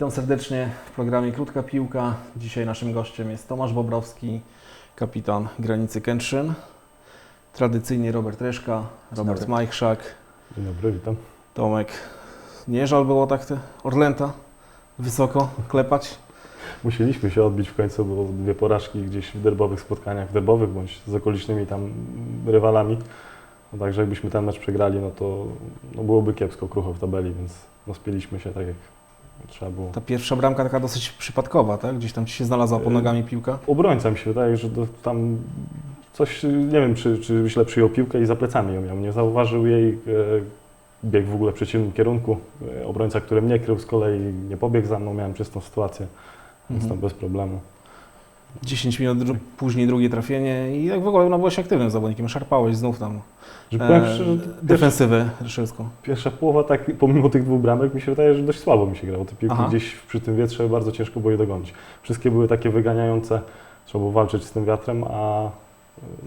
Witam serdecznie w programie Krótka Piłka. Dzisiaj naszym gościem jest Tomasz Bobrowski, kapitan Granicy Kętrzyn. Tradycyjnie Robert Reszka, Robert. Majchrzak, Dzień dobry, witam. Tomek. Nie żal było tak te Orlęta wysoko klepać? Musieliśmy się odbić w końcu, bo dwie porażki gdzieś w derbowych spotkaniach, derbowych bądź z okolicznymi tam rywalami. No także jakbyśmy ten mecz przegrali, no to no byłoby kiepsko, krucho w tabeli, więc no spieliśmy się tak jak trzeba było. Ta pierwsza bramka taka dosyć przypadkowa, tak? Gdzieś tam ci się znalazła pod Yy, nogami piłka. Obrońca mi się wydaje, że do, tam coś, nie wiem, czy, czy źle przyjął piłkę i za plecami ją miał. Nie zauważył jej, e, biegł w ogóle w przeciwnym kierunku. E, obrońca, który mnie krył z kolei, nie pobiegł za mną, miałem czystą sytuację, więc Mhm. tam bez problemu. 10 minut dru- później drugie trafienie i jak w ogóle no, byłeś aktywnym zawodnikiem, szarpałeś znów tam Że powiem szczerze, e, defensywę ryszelską. pierwsza połowa, tak pomimo tych dwóch bramek, mi się wydaje, że dość słabo mi się grało. Te piłki Aha. gdzieś przy tym wietrze bardzo ciężko było je dogonić. Wszystkie były takie wyganiające, trzeba było walczyć z tym wiatrem, a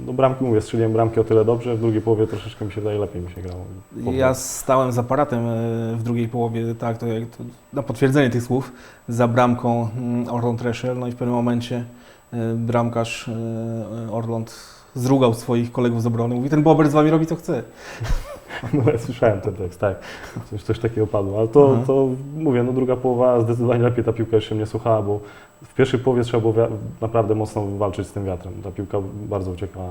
no bramki, mówię, strzeliłem bramki o tyle dobrze, w drugiej połowie troszeczkę mi się wydaje lepiej mi się grało. Ja stałem z aparatem e, w drugiej połowie, tak, to, jak, to na potwierdzenie tych słów, za bramką mm, Orląt Reszel, no i w pewnym momencie bramkarz e, Orląt zrugał swoich kolegów z obrony, mówi, ten Bober z wami robi co chce. No ja słyszałem ten tekst, tak. Coś, coś takiego padło. Ale to, Aha. to mówię, no druga połowa zdecydowanie lepiej ta piłka jeszcze mnie słuchała, bo w pierwszej połowie trzeba było naprawdę mocno walczyć z tym wiatrem. Ta piłka bardzo uciekła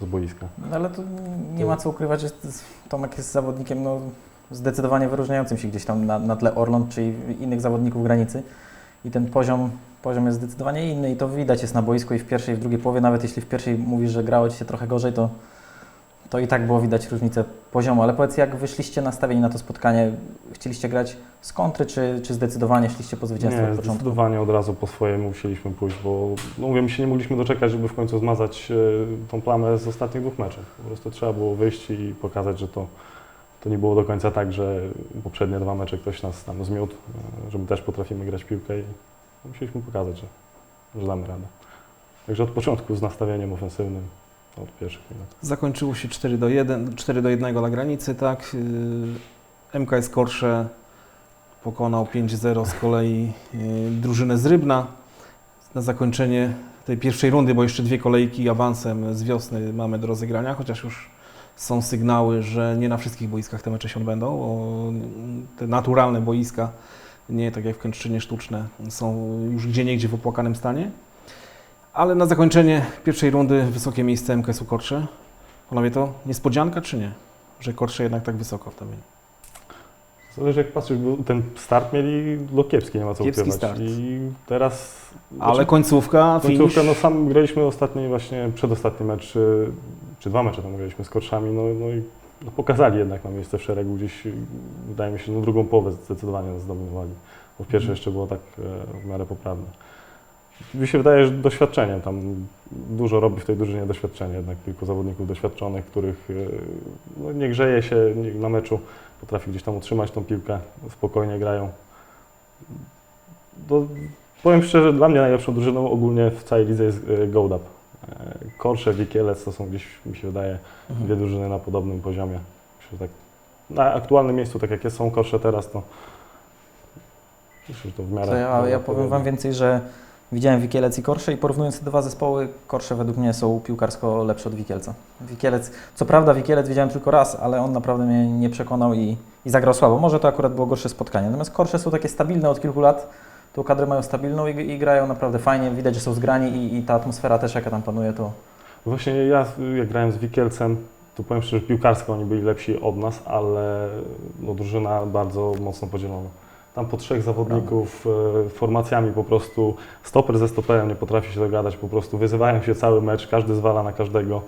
z boiska. No ale to nie ma co ukrywać, że Tomek jest zawodnikiem no, zdecydowanie wyróżniającym się gdzieś tam na, na tle Orląt czy innych zawodników granicy. I ten poziom, poziom jest zdecydowanie inny i to widać jest na boisku i w pierwszej i w drugiej połowie. Nawet jeśli w pierwszej mówisz, że grało Ci się trochę gorzej, to, to i tak było widać różnicę poziomu. Ale powiedz, jak wyszliście nastawieni na to spotkanie? Chcieliście grać z kontry, czy, czy zdecydowanie szliście po zwycięstwo Nie, od początku? zdecydowanie od razu po swojemu musieliśmy pójść, bo no mówię, my się nie mogliśmy doczekać, żeby w końcu zmazać e, tą plamę z ostatnich dwóch meczów. Po prostu trzeba było wyjść i pokazać, że to, to nie było do końca tak, że poprzednie dwa mecze ktoś nas tam zmiótł, e, że my też potrafimy grać piłkę i musieliśmy pokazać, że, że damy radę. Także od początku z nastawieniem ofensywnym, od pierwszych minut. Zakończyło się 4 do 1, 4 do 1 dla granicy, tak. Y, MKS Korsze pokonał 5-0 z kolei y, drużynę z Rybna. Na zakończenie tej pierwszej rundy, bo jeszcze dwie kolejki awansem z wiosny mamy do rozegrania, chociaż już są sygnały, że nie na wszystkich boiskach te mecze się odbędą, te naturalne boiska, nie tak jak w Kętrzynie sztuczne, są już gdzie niegdzie w opłakanym stanie. Ale na zakończenie pierwszej rundy wysokie miejsce MKS-u Korsze. Panowie, to niespodzianka czy nie? Że Korsze jednak tak wysoko w tabeli. Zależy jak patrzysz, bo ten start mieli no kiepski, nie ma co Kiepski ukrywać. start. I teraz... Ale znaczy, końcówka, finish... Końcówka, no sam graliśmy ostatni właśnie, przedostatni mecz, y, czy dwa mecze tam graliśmy z Korszami, no, no i no pokazali jednak na miejsce w szeregu gdzieś, wydaje mi się, no drugą połowę zdecydowanie nas zdominowali, bo w pierwszej Mhm. jeszcze było tak e, w miarę poprawne. Mi się wydaje, że doświadczenie tam dużo robi w tej drużynie doświadczenie, jednak kilku zawodników doświadczonych, których y, no, nie grzeje się na meczu, potrafi gdzieś tam utrzymać tą piłkę, spokojnie grają. Do, Powiem szczerze, dla mnie najlepszą drużyną ogólnie w całej lidze jest e, Goldap. Korsze, Wikielec to są gdzieś, mi się wydaje, dwie Mhm. drużyny na podobnym poziomie. Tak, na aktualnym miejscu, tak jak jest, są Korsze teraz, to myślę, że to w miarę... To ja, ja powiem. Wam więcej, że widziałem Wikielec i Korsze i porównując te dwa zespoły, Korsze według mnie są piłkarsko lepsze od Wikielca. Wikielec, co prawda Wikielec widziałem tylko raz, ale on naprawdę mnie nie przekonał i, i zagrał słabo. Może to akurat było gorsze spotkanie. Natomiast Korsze są takie stabilne od kilku lat, tą kadrę mają stabilną i, i grają naprawdę fajnie, widać, że są zgrani i, i ta atmosfera też jaka tam panuje, to Właśnie ja, jak grałem z Wikielcem, to powiem szczerze, piłkarsko oni byli lepsi od nas, ale no, drużyna bardzo mocno podzielona. Tam po trzech zawodników e, formacjami po prostu stoper ze stoperem nie potrafi się dogadać, po prostu wyzywają się cały mecz, każdy zwala na każdego.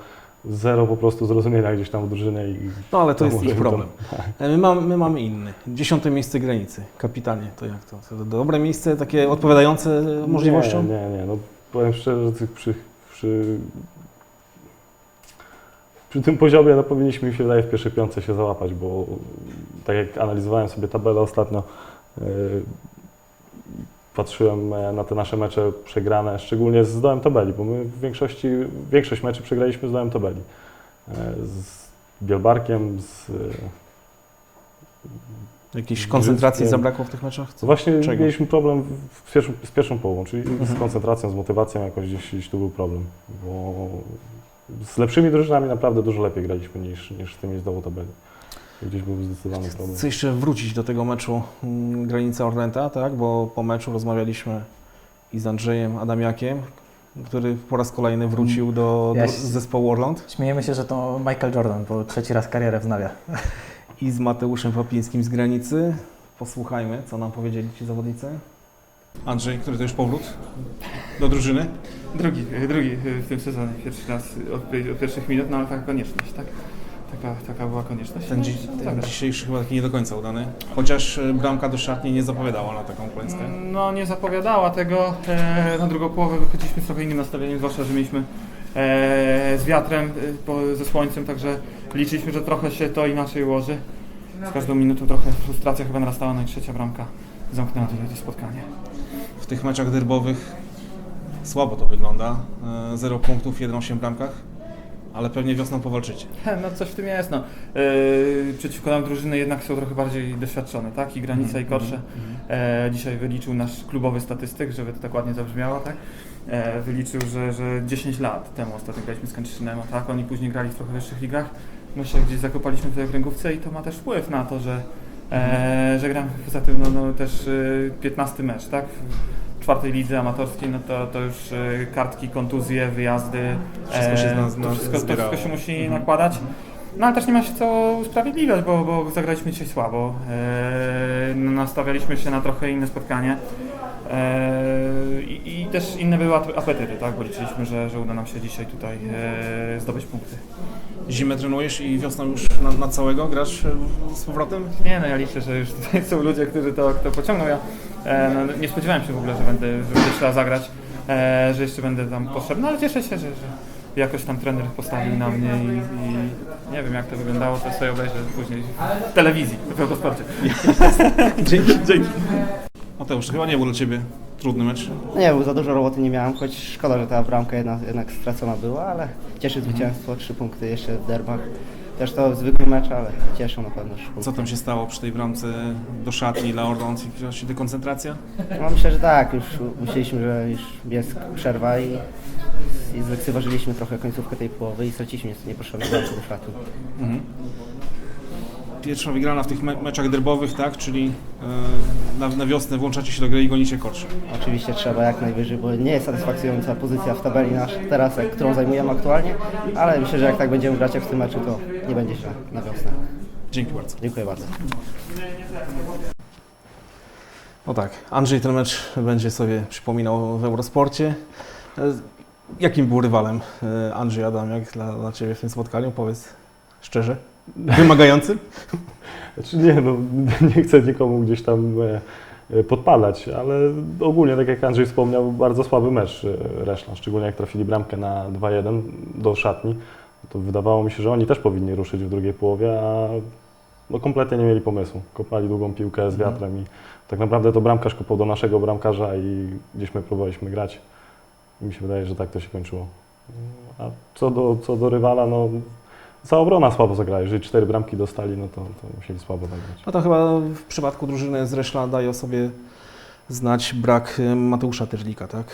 Zero po prostu zrozumienia gdzieś tam w drużynie i No ale to jest ich problem. E, My, mamy, my mamy inny. Dziesiąte miejsce granicy. Kapitanie, to jak to? to dobre miejsce, takie odpowiadające możliwościom? Nie, nie, nie. No, powiem szczerze, że przy, przy, przy tym poziomie no, powinniśmy mi się wydaje w pierwszej piątce się załapać, bo tak jak analizowałem sobie tabelę ostatnio, yy, patrzyłem e, na te nasze mecze przegrane, szczególnie z dołem tabeli, bo my w większości, większość meczy przegraliśmy z dołem tabeli. E, z Bielbarkiem, z, Jakiejś Z koncentracji zabrakło w tych meczach? Co Właśnie Czego? mieliśmy problem w- z pierwszą połową, czyli z Mhm. koncentracją, z motywacją jakoś gdzieś, gdzieś tu był problem, bo z lepszymi drużynami naprawdę dużo lepiej graliśmy niż, niż z tymi z dołu tabeli. Gdzieś był zdecydowany problem. Chcę jeszcze wrócić do tego meczu mm, Granica Orlęta, tak? Bo po meczu rozmawialiśmy i z Andrzejem Adamiakiem, który po raz kolejny wrócił do, Ja do zespołu Orląt Śmiejemy się, że to Michael Jordan, bo trzeci raz karierę wznawia. i z Mateuszem Papińskim z Granicy. Posłuchajmy, co nam powiedzieli ci zawodnicy. Andrzej, który to już powrót do drużyny? Drugi, drugi w tym sezonie, pierwszy raz od, od pierwszych minut, no ale taka konieczność, tak? Taka, taka była konieczność. Ten, dzi- no, ten zagrać. dzisiejszy chyba taki nie do końca udany, chociaż e, bramka do szatni nie zapowiadała na taką klęskę. No nie zapowiadała tego. E, na drugą połowę wychodziliśmy z trochę innym nastawieniem, zwłaszcza, że mieliśmy e, z wiatrem, e, ze słońcem, także liczyliśmy, że trochę się to inaczej ułoży. Z każdą minutą trochę frustracja chyba narastała, no i trzecia bramka zamknęła tutaj to spotkanie. W tych meczach derbowych słabo to wygląda. E, Zero punktów, 1-8 bramkach, ale pewnie wiosną powalczycie. No coś w tym jest, no. Yy, przeciwko nam drużyny jednak są trochę bardziej doświadczone, tak? I granica i korsze. E, dzisiaj wyliczył nasz klubowy statystyk, żeby to tak ładnie zabrzmiało, tak? E, wyliczył, że, że 10 lat temu ostatnio graliśmy z Kętrzynem, a tak? Oni później grali w trochę wyższych ligach. My się gdzieś zakopaliśmy w tej okręgówce i to ma też wpływ na to, że, e, że gramy poza tym no, no, też e, 15 mecz, tak? Czwartej lidze amatorskiej, no to, to już e, kartki, kontuzje, wyjazdy. Wszystko się zna- zna- to wszystko, to wszystko się musi Mhm. nakładać. No ale też nie ma się co usprawiedliwiać, bo, bo zagraliśmy dzisiaj słabo. Eee, nastawialiśmy się na trochę inne spotkanie. Eee, i, I też inne były ap- apetyty, tak? Bo liczyliśmy, że, że uda nam się dzisiaj tutaj eee, zdobyć punkty. Zimę trenujesz i wiosną już na, na całego grasz e, z powrotem? Nie no, ja liczę, że już tutaj są ludzie, którzy to, to pociągną. Ja e, no, nie spodziewałem się w ogóle, że będę, że będę trzeba zagrać, e, że jeszcze będę tam potrzebny, ale cieszę się, że, że jakoś tam trener postawił na mnie i, i nie wiem jak to wyglądało, to sobie obejrzę później w telewizji, w Eurosporcie. Dzięki. Dzięki. Mateusz, chyba nie był dla Ciebie trudny mecz. No nie, był za dużo roboty nie miałem, choć szkoda, że ta bramka jedna, jednak stracona była, ale cieszy zwycięstwo, trzy punkty jeszcze w derbach. Też to zwykły mecz, ale cieszą na pewno trzy punkty. Co tam się stało przy tej bramce do szatni dla Orląt? Jakaś dekoncentracja? No myślę, że tak, już myśleliśmy, że już jest przerwa i, i zlekceważyliśmy trochę końcówkę tej połowy i straciliśmy niepotrzebne bramki do szatni. Mhm. Pierwsza wygrana w tych me- meczach derbowych, tak? Czyli e, na, na wiosnę włączacie się do gry i gonicie korsze. Oczywiście trzeba jak najwyżej, bo nie jest satysfakcjonująca pozycja w tabeli nasz teraz, którą zajmujemy aktualnie, ale myślę, że jak tak będziemy grać jak w tym meczu, to nie będzie źle na wiosnę. Dzięki bardzo. Dziękuję bardzo. No tak, Andrzej ten mecz będzie sobie przypominał w Eurosporcie. E, Jakim był rywalem e, Andrzej Adamiak dla, dla Ciebie w tym spotkaniu? Powiedz szczerze. Wymagającym? Znaczy nie, no, nie chcę nikomu gdzieś tam e, e, podpadać, ale ogólnie, tak jak Andrzej wspomniał, bardzo słaby mecz e, Reszla, szczególnie jak trafili bramkę na 2-1 do szatni, to wydawało mi się, że oni też powinni ruszyć w drugiej połowie, a no, kompletnie nie mieli pomysłu. Kopali długą piłkę z Mhm. wiatrem i tak naprawdę to bramkarz kopał do naszego bramkarza i gdzieś my próbowaliśmy grać. I mi się wydaje, że tak to się kończyło. A co do, co do rywala, no cała obrona słabo zagrała. Jeżeli cztery bramki dostali, no to, to musieli słabo zagrać. No to chyba w przypadku drużyny z Reszla daje o sobie znać brak e, Mateusza Terlika, tak?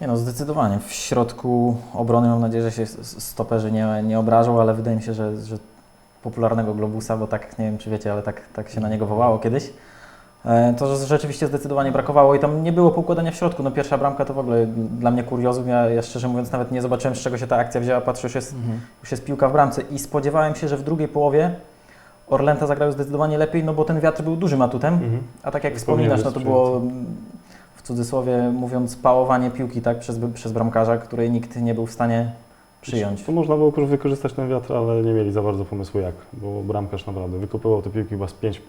Nie no, zdecydowanie. W środku obrony mam nadzieję, że się stoperzy nie, nie obrażą, ale wydaje mi się, że, że popularnego Globusa, bo tak, nie wiem czy wiecie, ale tak, tak się na niego wołało kiedyś, E, to rzeczywiście zdecydowanie brakowało i tam nie było poukładania w środku. No pierwsza bramka to w ogóle dla mnie kuriozum. Ja, ja szczerze mówiąc nawet nie zobaczyłem z czego się ta akcja wzięła. Patrzę, już jest, mhm. już jest piłka w bramce i spodziewałem się, że w drugiej połowie Orlęta zagrały zdecydowanie lepiej, no bo ten wiatr był dużym atutem. Mhm. A tak jak wspominasz, no to było w cudzysłowie mówiąc pałowanie piłki tak przez, przez bramkarza, której nikt nie był w stanie przyjąć. To można było wykorzystać ten wiatr, ale nie mieli za bardzo pomysłu jak, bo bramkarz naprawdę wykopywał te piłki chyba z 5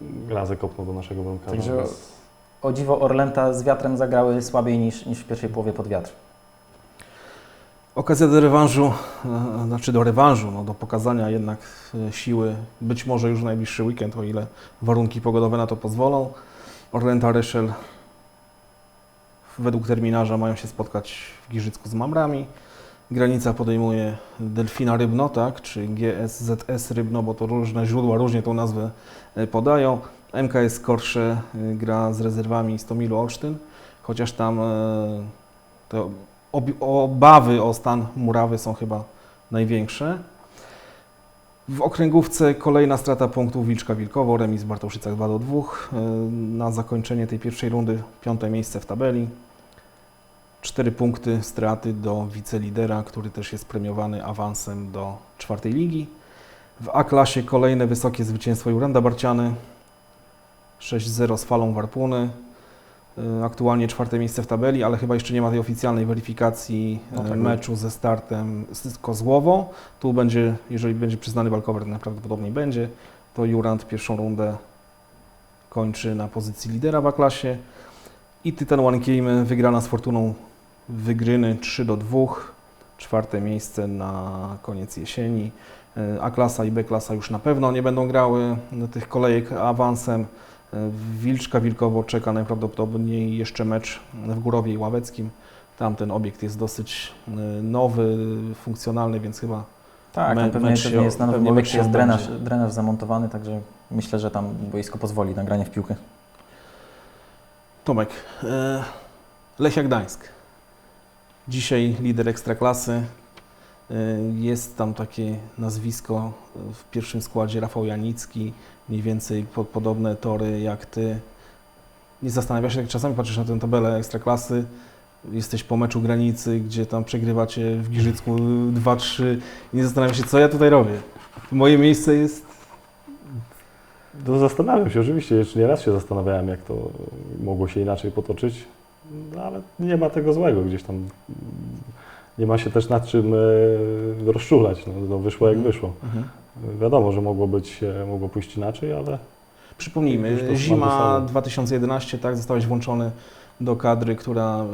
glazę kopnął do naszego bramkarza. Także o dziwo Orlęta z wiatrem zagrały słabiej niż, niż w pierwszej połowie pod wiatr. Okazja do rewanżu, e, e, znaczy do rewanżu, no do pokazania jednak e, siły, być może już w najbliższy weekend, o ile warunki pogodowe na to pozwolą. Orlęta Ryszel według terminarza mają się spotkać w Giżycku z Mamrami. Granica podejmuje Delfina Rybno, tak, czy GSZS Rybno, bo to różne źródła różnie tą nazwę e, podają. MKS Korsze e, gra z rezerwami Stomilu Olsztyn, chociaż tam e, te ob- obawy o stan murawy są chyba największe. W okręgówce kolejna strata punktów Wilczka Wilkowo, remis w Bartoszycach 2 do 2. E, Na zakończenie tej pierwszej rundy piąte miejsce w tabeli. Cztery punkty straty do wicelidera, który też jest premiowany awansem do czwartej ligi. W A-klasie kolejne wysokie zwycięstwo Juranda Barciany. 6-0 z falą Warpuny. E, Aktualnie czwarte miejsce w tabeli, ale chyba jeszcze nie ma tej oficjalnej weryfikacji No e, tak. meczu ze startem z Kozłowo. Tu będzie, jeżeli będzie przyznany walkover, najprawdopodobniej będzie, to Jurand pierwszą rundę kończy na pozycji lidera w A-klasie. I Tytan Łankijmy wygrana z Fortuną Wygryny 3 do 2. Czwarte miejsce na koniec jesieni. E, A-klasa i B-klasa już na pewno nie będą grały tych kolejek awansem. E, Wilczka Wilkowo czeka najprawdopodobniej jeszcze mecz w Górowie i Ławeckim. Tam ten obiekt jest dosyć e, nowy, funkcjonalny, więc chyba Tak, Me- pewnie, mecz pewnie jest na nowym obiekcie jest drenaż, drenaż zamontowany, także myślę, że tam boisko pozwoli na granie w piłkę. Tomek, Lechia Gdańsk. Dzisiaj lider Ekstraklasy. E, Jest tam takie nazwisko e, w pierwszym składzie Rafał Janicki, mniej więcej po, podobne tory jak ty. Nie zastanawiasz się, jak czasami patrzysz na tę tabelę Ekstraklasy, jesteś po meczu granicy, gdzie tam przegrywacie w Giżycku 2-3 i nie zastanawiasz się, co ja tutaj robię. Moje miejsce jest To zastanawiam się, oczywiście, jeszcze nie raz się zastanawiałem, jak to mogło się inaczej potoczyć, no, ale nie ma tego złego gdzieś tam. Nie ma się też nad czym e, rozczulać. No, no, wyszło jak Mhm. wyszło. Wiadomo, że mogło być, e, mogło pójść inaczej, ale Przypomnijmy, zima mamy 2011, tak, zostałeś włączony do kadry, która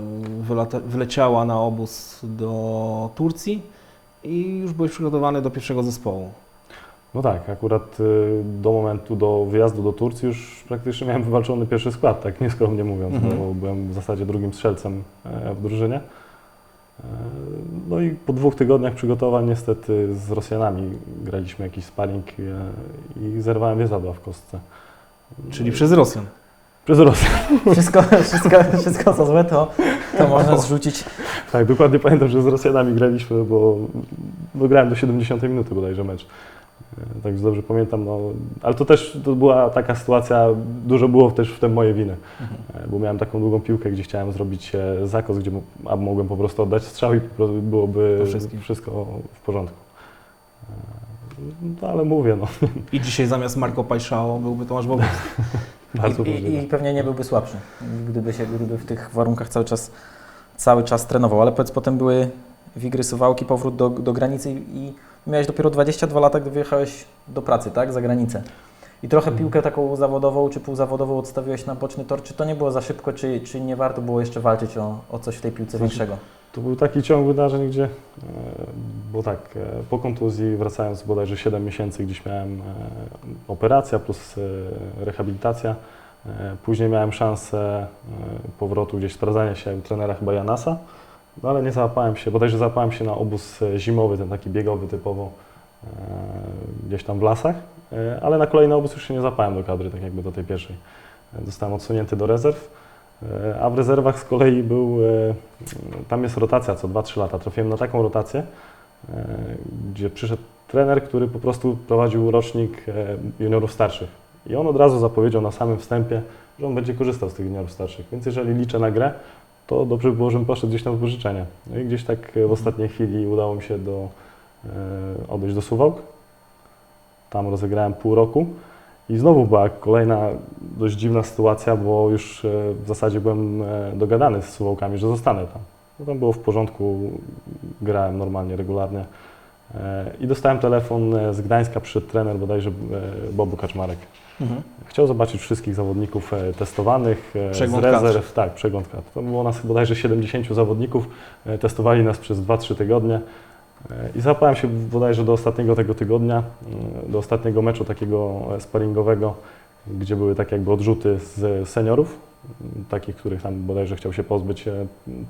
wyleciała na obóz do Turcji i już byłeś przygotowany do pierwszego zespołu. No tak, akurat e, do momentu do wyjazdu do Turcji już praktycznie miałem wywalczony pierwszy skład, tak nieskromnie mówiąc, Mhm. bo byłem w zasadzie drugim strzelcem e, w drużynie. E, No i po dwóch tygodniach przygotowań niestety z Rosjanami graliśmy jakiś sparring e, i zerwałem wiezadła w kostce. Czyli przez Rosjan. Przez Rosję. Wszystko, wszystko, wszystko co złe, to, to można zrzucić. Tak, dokładnie pamiętam, że z Rosjanami graliśmy, bo no, grałem do 70 minuty bodajże mecz. E, Także dobrze pamiętam, no, ale to też to była taka sytuacja, dużo było też w tym moje winy, e, bo miałem taką długą piłkę, gdzie chciałem zrobić e, zakos, gdzie a mogłem po prostu oddać strzał i byłoby wszystko w porządku. No ale mówię, no, I dzisiaj zamiast Marco Pajszao byłby Tomasz Bobek. bardzo I, i. I pewnie nie byłby słabszy, gdyby, się, gdyby w tych warunkach cały czas, cały czas trenował. Ale powiedz, potem były Wigry, Suwałki, powrót do, do granicy i miałeś dopiero 22 lata, gdy wyjechałeś do pracy, tak, za granicę. I trochę Mhm. piłkę taką zawodową czy półzawodową odstawiłeś na boczny tor. Czy to nie było za szybko, czy, czy nie warto było jeszcze walczyć o, o coś w tej piłce Znaczy, większego? To był taki ciąg wydarzeń, gdzie, e, bo tak, e, po kontuzji wracając bodajże 7 miesięcy, gdzieś miałem e, operacja plus rehabilitacja. Później miałem szansę powrotu gdzieś sprawdzania się u trenera chyba Janasa, no ale nie załapałem się, bodajże załapałem się na obóz e, zimowy, ten taki biegowy typowo, e, gdzieś tam w lasach, e, ale na kolejny obóz już się nie zapałem do kadry, tak jakby do tej pierwszej. Zostałem odsunięty do rezerw. A w rezerwach z kolei był, tam jest rotacja co 2-3 lata. Trafiłem na taką rotację, gdzie przyszedł trener, który po prostu prowadził rocznik juniorów starszych. I on od razu zapowiedział na samym wstępie, że on będzie korzystał z tych juniorów starszych. Więc jeżeli liczę na grę, to dobrze by było, żebym poszedł gdzieś tam w pożyczenie. No i gdzieś tak e, w ostatniej chwili udało mi się do, e, odejść do Suwałk. Tam rozegrałem pół roku. I znowu była kolejna dość dziwna sytuacja, bo już e, w zasadzie byłem dogadany z Suwałkami, że zostanę tam. No tam było w porządku, grałem normalnie, regularnie. I dostałem telefon z Gdańska, przyszedł trener bodajże Bobu Kaczmarek. Mhm. Chciał zobaczyć wszystkich zawodników e, testowanych e, Przegląd z kadr. rezerw. Tak, przegląd kadr. To było nas bodajże 70 zawodników. e, Testowali nas przez 2-3 tygodnie. I załapałem się bodajże do ostatniego tego tygodnia, mm, do ostatniego meczu takiego sparingowego, gdzie były tak jakby odrzuty z seniorów, m, takich, których tam bodajże chciał się pozbyć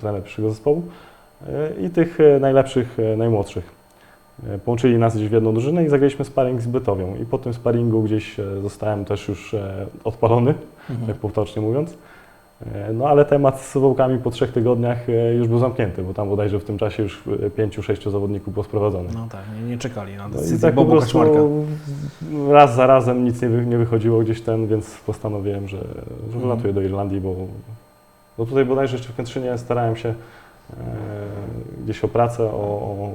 trener zespołu. i tych najlepszych, najmłodszych. E, Połączyli nas gdzieś w jedną drużynę i zagraliśmy sparring z Bytowią. I po tym sparingu gdzieś e, zostałem też już e, odpalony, Mhm. tak potocznie mówiąc. No ale temat z Wołkami po trzech tygodniach już był zamknięty, bo tam bodajże w tym czasie już pięciu, sześciu zawodników było sprowadzonych. No tak, nie, nie czekali na No decyzję tak po Bobu Kaczmarka. raz za razem nic nie, wy, nie wychodziło gdzieś ten, więc postanowiłem, że, że Mhm. wylatuję do Irlandii, bo, bo tutaj bodajże jeszcze w Kętrzynie starałem się e, gdzieś o pracę, o, o,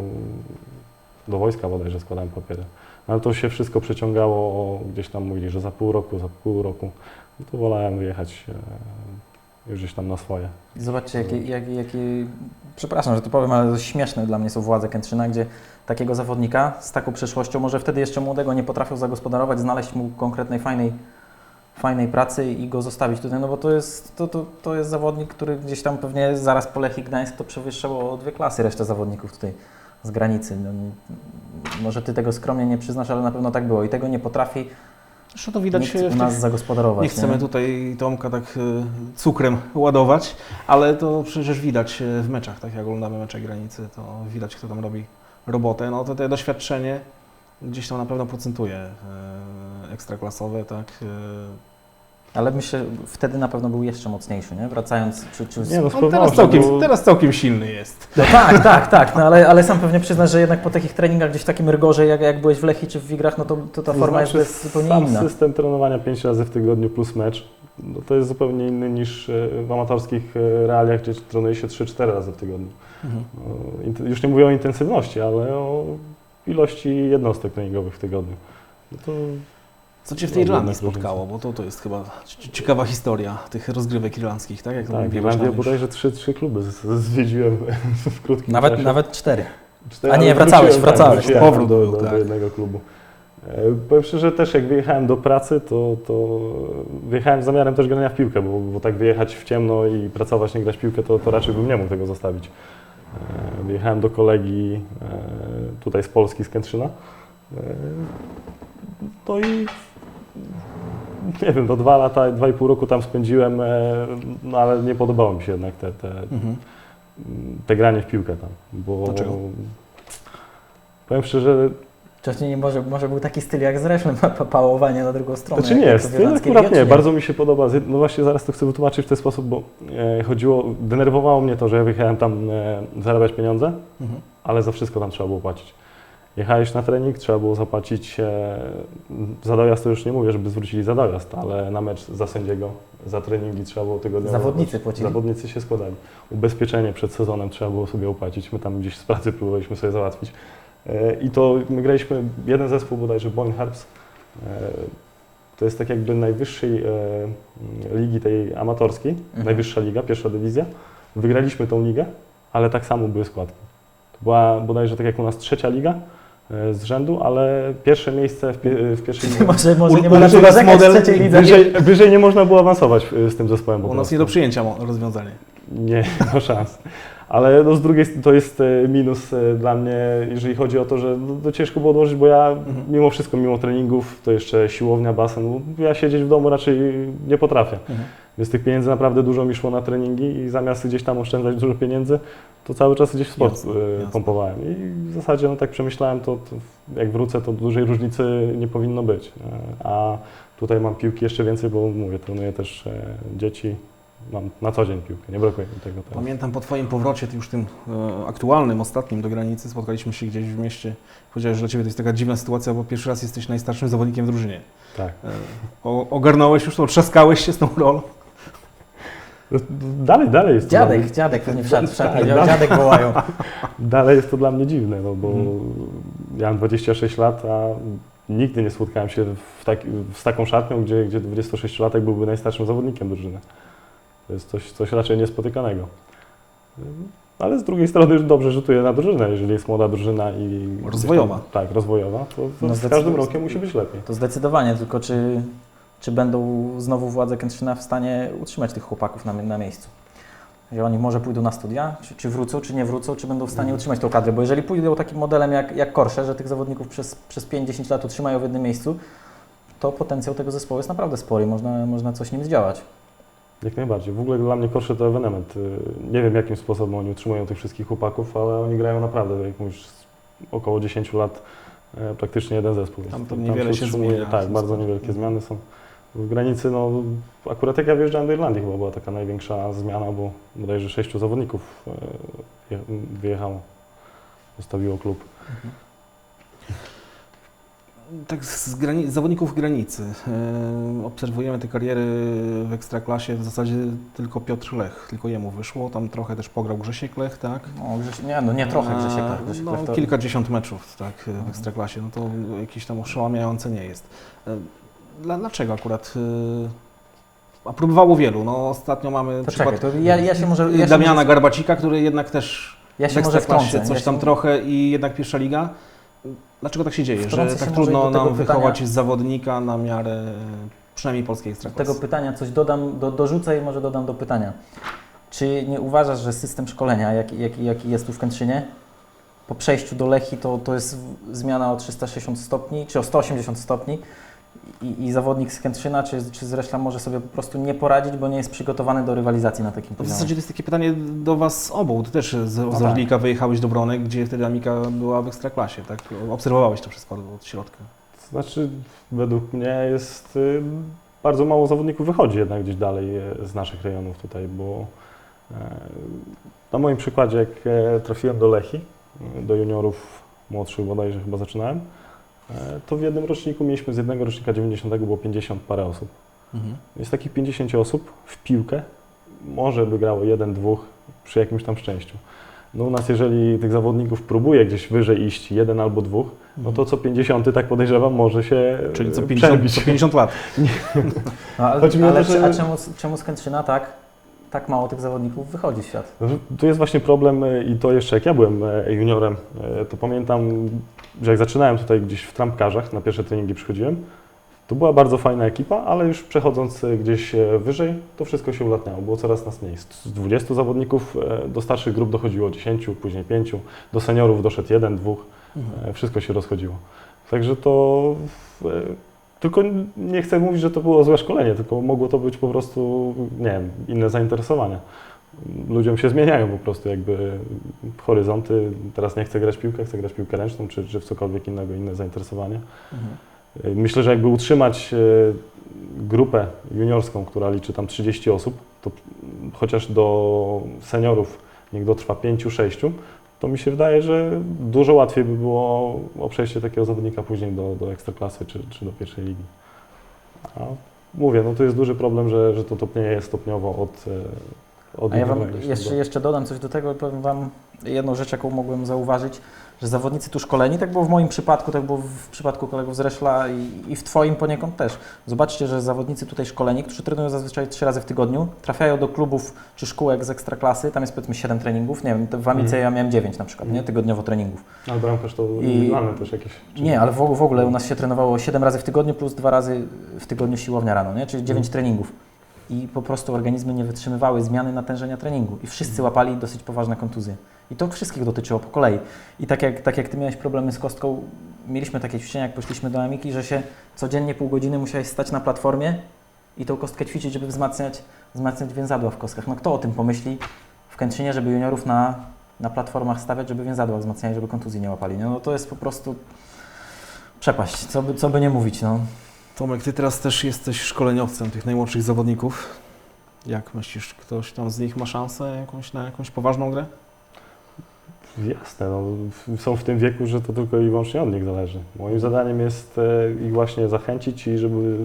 do wojska bodajże składałem papiery. No, ale to się wszystko przeciągało, gdzieś tam mówili, że za pół roku, za pół roku. No to wolałem wyjechać e, już gdzieś tam na swoje. Zobaczcie, jakie, jakie, jakie, przepraszam, że to powiem, ale śmieszne dla mnie są władze Kętrzyna, gdzie takiego zawodnika z taką przeszłością, może wtedy jeszcze młodego nie potrafią zagospodarować, znaleźć mu konkretnej, fajnej, fajnej pracy i go zostawić tutaj, no bo to jest, to, to, to jest zawodnik, który gdzieś tam pewnie zaraz po Lechii Gdańsk to o dwie klasy resztę zawodników tutaj z granicy. No, może Ty tego skromnie nie przyznasz, ale na pewno tak było i tego nie potrafi Zresztą to widać nikt w tych nas zagospodarować. Nie chcemy tutaj Tomka tak y, cukrem ładować, ale to przecież widać y, w meczach, tak jak oglądamy mecze granicy, to widać kto tam robi robotę. No to te doświadczenie gdzieś tam na pewno procentuje y, ekstraklasowe, tak. Ale myślę, że wtedy na pewno był jeszcze mocniejszy, nie? Wracając, czy, czy z... Nie no, z On teraz całkiem, bo- teraz całkiem silny jest. No tak, tak, tak, no ale, ale sam pewnie przyznasz, że jednak po takich treningach gdzieś w takim rygorze, jak, jak byłeś w Lechii czy w Wigrach, no to, to ta To forma znaczy, jest zupełnie sam inna. system trenowania 5 razy w tygodniu plus mecz, no to jest zupełnie inny niż e, w amatorskich e, realiach, gdzie trenuje się 3-4 razy w tygodniu. Mhm. No, Już nie mówię o intensywności, ale o ilości jednostek treningowych w tygodniu. No to Co Cię w tej No, Irlandii spotkało? Bo to, to jest chyba ci- ciekawa historia tych rozgrywek irlandzkich, tak? Jak tak, już. bodajże trzy, trzy kluby zwiedziłem w krótkim Nawet, czasie. nawet cztery. Cztery, A nie, wracałeś, tak, wracałeś, wróciłem powrót do, do, do tak. jednego klubu. E, Powiem szczerze, też jak wyjechałem do pracy, to, to wyjechałem z zamiarem też grania w piłkę, bo, bo tak wyjechać w ciemno i pracować, nie grać w piłkę, to, to raczej bym nie mógł tego zostawić. E, Wyjechałem do kolegi e, tutaj z Polski, z Kętrzyna. No i nie wiem, do dwa lata, dwa i pół roku tam spędziłem, e, no ale nie podobało mi się jednak te, te, Mhm. te granie w piłkę tam, bo Dlaczego? powiem szczerze, Wcześniej nie może, może był taki styl jak z Reszlem, pa- pa- pałowanie na drugą stronę. Znaczy nie, styl akurat lidze, nie, czy bardzo mi się podoba. No właśnie zaraz to chcę wytłumaczyć w ten sposób, bo e, chodziło, denerwowało mnie to, że ja wyjechałem tam e, zarabiać pieniądze, Mhm. ale za wszystko tam trzeba było płacić. Jechałeś na trening, trzeba było zapłacić e, za dojazd, to już nie mówię, żeby zwrócili za dojazd, ale na mecz za sędziego, za treningi trzeba było tygodniowo. Zawodnicy płacili? Zawodnicy się składali. Ubezpieczenie przed sezonem trzeba było sobie opłacić, my tam gdzieś z pracy próbowaliśmy sobie załatwić. E, I to my graliśmy jeden zespół bodajże, Boyne Harps. E, To jest tak jakby najwyższej e, ligi tej amatorskiej, Mhm. najwyższa liga, pierwsza dywizja. Wygraliśmy tą ligę, ale tak samo były składki. To była bodajże tak jak u nas trzecia liga z rzędu, ale pierwsze miejsce w, pie, w pierwszej lidze. może może nie można narzekać model w trzeciej lidze. Wyżej, wyżej nie można było awansować e, z tym zespołem po U nas nie do przyjęcia rozwiązanie. Nie, ma szans. Ale no z drugiej strony to jest e, minus e, dla mnie, jeżeli chodzi o to, że no, to ciężko było odłożyć, bo ja Mhm. mimo wszystko, mimo treningów, to jeszcze siłownia, basen, no, ja siedzieć w domu raczej nie potrafię. Mhm. Więc tych pieniędzy naprawdę dużo mi szło na treningi i zamiast gdzieś tam oszczędzać dużo pieniędzy, to cały czas gdzieś w sport Jasne, e, jasne. pompowałem. I w zasadzie no tak przemyślałem, to, to jak wrócę, to dużej różnicy nie powinno być. E, A tutaj mam piłki jeszcze więcej, bo mówię, trenuję też e, dzieci, mam na co dzień piłkę, nie brakuje mi tego teraz. Pamiętam po Twoim powrocie, już tym e, aktualnym, ostatnim do granicy, spotkaliśmy się gdzieś w mieście. Powiedziałeś, że dla Ciebie to jest taka dziwna sytuacja, bo pierwszy raz jesteś najstarszym zawodnikiem w drużynie. Tak. E, o, ogarnąłeś już to, trzaskałeś się z tą rolą. Dalej, dalej jest to Dziadek, mnie, dziadek pewnie wszedł, wszedł Tak, tak. dziadek wołają. dalej jest to dla mnie dziwne, no bo Mhm. ja mam 26 lat, a nigdy nie spotkałem się w tak, z taką szatnią, gdzie, gdzie 26-latek byłby najstarszym zawodnikiem drużyny. To jest coś, coś raczej niespotykanego. Ale z drugiej strony dobrze rzutuje na drużynę, jeżeli jest młoda drużyna i... Rozwojowa. Tak, rozwojowa, to, to No z każdym rokiem musi być lepiej. To zdecydowanie, tylko czy, czy będą znowu władze Kętrzyna w stanie utrzymać tych chłopaków na, na miejscu? Że oni może pójdą na studia, czy, czy wrócą, czy nie wrócą, czy będą w stanie utrzymać tą kadrę? Bo jeżeli pójdą takim modelem jak, jak Korsze, że tych zawodników przez, przez 5-10 lat utrzymają w jednym miejscu, to potencjał tego zespołu jest naprawdę spory, można, można coś nim zdziałać. Jak najbardziej. W ogóle dla mnie Korsze to ewenement. Y, Nie wiem jakim sposobem oni utrzymują tych wszystkich chłopaków, ale oni grają naprawdę, jak mówisz, około 10 lat e, praktycznie jeden zespół. Tam to niewiele się zmienia. Tak, bardzo niewielkie Mhm. zmiany są. W granicy, no akurat jak ja wjeżdżałem do Irlandii chyba była taka największa zmiana, bo bodajże sześciu zawodników e, je- wyjechało, zostawiło klub. Tak z zawodników granicy. e, obserwujemy te kariery w Ekstraklasie. W zasadzie tylko Piotr Lech, tylko jemu wyszło. Tam trochę też pograł Grzesiek Lech, tak? No, Grześ, nie, no nie trochę Grzesiek, tak. Grzesiek no, Lech to- kilkadziesiąt meczów tak, w Mhm. Ekstraklasie. No to jakieś tam oszałamiające nie jest. E, Dla, dlaczego akurat? e, A próbowało wielu. No, ostatnio mamy To przykład czekaj, to ja, ja się może... Ja się Damiana może, Garbacika, który jednak też ja się może wtrącę. coś ja tam się, trochę i jednak pierwsza liga. Dlaczego tak się dzieje, Wtrącę że się tak trudno do nam pytania. wychować z zawodnika na miarę przynajmniej polskiej Do ekstraklasy? tego pytania coś dodam, do, dorzucę i może dodam do pytania. Czy nie uważasz, że system szkolenia, jaki, jaki, jaki jest tu w Kętrzynie, po przejściu do Lechi to, to jest zmiana o 360 stopni, czy o 180 stopni i, i zawodnik z Kętrzyna czy, czy z Reszla może sobie po prostu nie poradzić, bo nie jest przygotowany do rywalizacji na takim No w poziomie? zasadzie to jest takie pytanie do Was obu. Ty też z, No z tak. Wyjechałeś do Bronek, gdzie wtedy Amika była w ekstraklasie, tak? Obserwowałeś to wszystko od środka. To znaczy, według mnie jest y, bardzo mało zawodników wychodzi jednak gdzieś dalej e, z naszych rejonów tutaj, bo e, na moim przykładzie, jak e, trafiłem do Lechi, do juniorów młodszych bodajże chyba zaczynałem, to w jednym roczniku mieliśmy z jednego rocznika 90 było 50 parę osób. Jest takich 50 osób w piłkę, może by grało jeden, dwóch przy jakimś tam szczęściu. No u nas jeżeli tych zawodników próbuje gdzieś wyżej iść, jeden albo dwóch, no to co 50 tak podejrzewam może się Mhm. Czyli co e, 50, przebić. co 50 lat. No, ale ale to, czy- że- a czemu, czemu tak, tak mało tych zawodników wychodzi w świat? No, Tu jest właśnie problem e, i to jeszcze jak ja byłem e, juniorem, e, to pamiętam, że jak zaczynałem tutaj gdzieś w trampkarzach, na pierwsze treningi przychodziłem, to była bardzo fajna ekipa, ale już przechodząc gdzieś wyżej, to wszystko się ulatniało, było coraz nas mniej. Z 20 zawodników do starszych grup dochodziło 10, później 5, do seniorów doszedł jeden, dwóch, e, wszystko się rozchodziło. Także to tylko nie chcę mówić, że to było złe szkolenie, tylko mogło to być po prostu, nie wiem, inne zainteresowania ludziom się zmieniają po prostu jakby horyzonty. Teraz nie chcę grać piłkę, chcę grać piłkę ręczną czy, czy w cokolwiek innego, inne zainteresowanie. Y, Myślę, że jakby utrzymać y, grupę juniorską, która liczy tam 30 osób, to chociaż do seniorów niech dotrwa 5-6, to mi się wydaje, że dużo łatwiej by było o przejście takiego zawodnika później do, do ekstraklasy czy, czy do pierwszej ligi. A mówię, no to jest duży problem, że, że to topnieje stopniowo od, e, od A ja Wam jeszcze, do- jeszcze dodam coś do tego i powiem Wam jedną rzecz, jaką mogłem zauważyć, że zawodnicy tu szkoleni, tak było w moim przypadku, tak było w przypadku kolegów z Reszla i, i w Twoim poniekąd też. Zobaczcie, że zawodnicy tutaj szkoleni, którzy trenują zazwyczaj trzy razy w tygodniu, trafiają do klubów czy szkółek z ekstraklasy, tam jest powiedzmy 7 treningów, nie wiem, w Amice Mhm. ja miałem 9 na przykład, nie, Mhm. tygodniowo treningów. Ale bramkarz to indywidualne też jakieś. czy- Nie, ale w, w ogóle u nas się trenowało 7 razy w tygodniu plus 2 razy w tygodniu siłownia rano, nie? czyli 9 Mhm. treningów. I po prostu organizmy nie wytrzymywały zmiany natężenia treningu i wszyscy łapali dosyć poważne kontuzje. I to wszystkich dotyczyło po kolei. I tak jak, tak jak Ty miałeś problemy z kostką, mieliśmy takie ćwiczenia, jak poszliśmy do Amiki, że się codziennie pół godziny musiałeś stać na platformie i tą kostkę ćwiczyć, żeby wzmacniać, wzmacniać więzadła w kostkach. No kto o tym pomyśli w Kętrzynie, żeby juniorów na, na platformach stawiać, żeby więzadła wzmacniali, żeby kontuzji nie łapali. nie? No to jest po prostu przepaść, co by, co by nie mówić. No. Tomek, Ty teraz też jesteś szkoleniowcem tych najmłodszych zawodników. Jak myślisz, ktoś tam z nich ma szansę jakąś, na jakąś poważną grę? Jasne, no, są w tym wieku, że to tylko i wyłącznie od nich zależy. Moim zadaniem jest e, ich właśnie zachęcić i żeby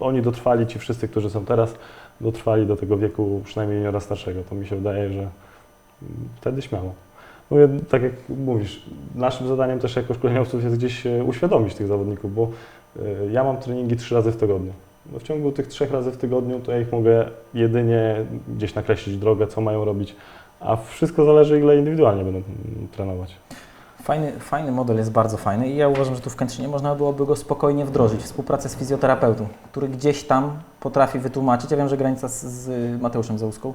oni dotrwali, ci wszyscy, którzy są teraz, dotrwali do tego wieku przynajmniej juniora starszego. To mi się wydaje, że wtedy śmiało. Mówię, tak jak mówisz, naszym zadaniem też jako szkoleniowców jest gdzieś e, uświadomić tych zawodników, bo e, ja mam treningi trzy razy w tygodniu. No w ciągu tych trzech razy w tygodniu to ja ich mogę jedynie gdzieś nakreślić drogę, co mają robić, a wszystko zależy, ile indywidualnie będą trenować. Fajny, fajny model jest bardzo fajny i ja uważam, że tu w Kętrzynie można byłoby go spokojnie wdrożyć. Współpracę z fizjoterapeutą, który gdzieś tam potrafi wytłumaczyć. Ja wiem, że granica z, z Mateuszem Załuską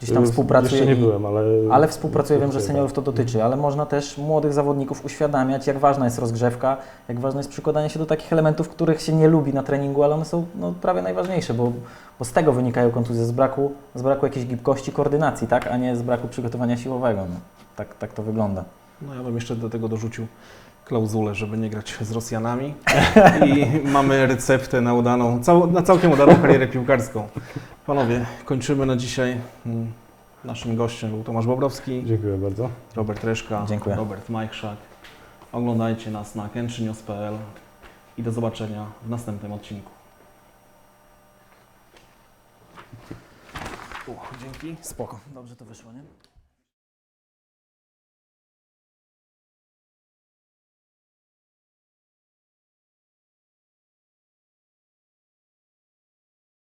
gdzieś tam współpracuje. Jeszcze nie i- byłem, ale... Ale współpracuję, wiem, że seniorów to dotyczy, ale można też młodych zawodników uświadamiać, jak ważna jest rozgrzewka, jak ważne jest przykładanie się do takich elementów, których się nie lubi na treningu, ale one są no, prawie najważniejsze, bo, bo z tego wynikają kontuzje, z braku, z braku jakiejś gibkości, koordynacji, tak? a nie z braku przygotowania siłowego. No, tak, tak to wygląda. No ja bym jeszcze do tego dorzucił klauzulę, żeby nie grać z Rosjanami i mamy receptę na udaną, cał, na całkiem udaną karierę piłkarską. Panowie, kończymy na dzisiaj. Mm, Naszym gościem był Tomasz Bobrowski, Dziękuję bardzo. Robert Reszka, Dziękuję. Robert Majchrzak. Oglądajcie nas na kęczynios.pl i do zobaczenia w następnym odcinku. U, dzięki. Spoko. Dobrze to wyszło, nie?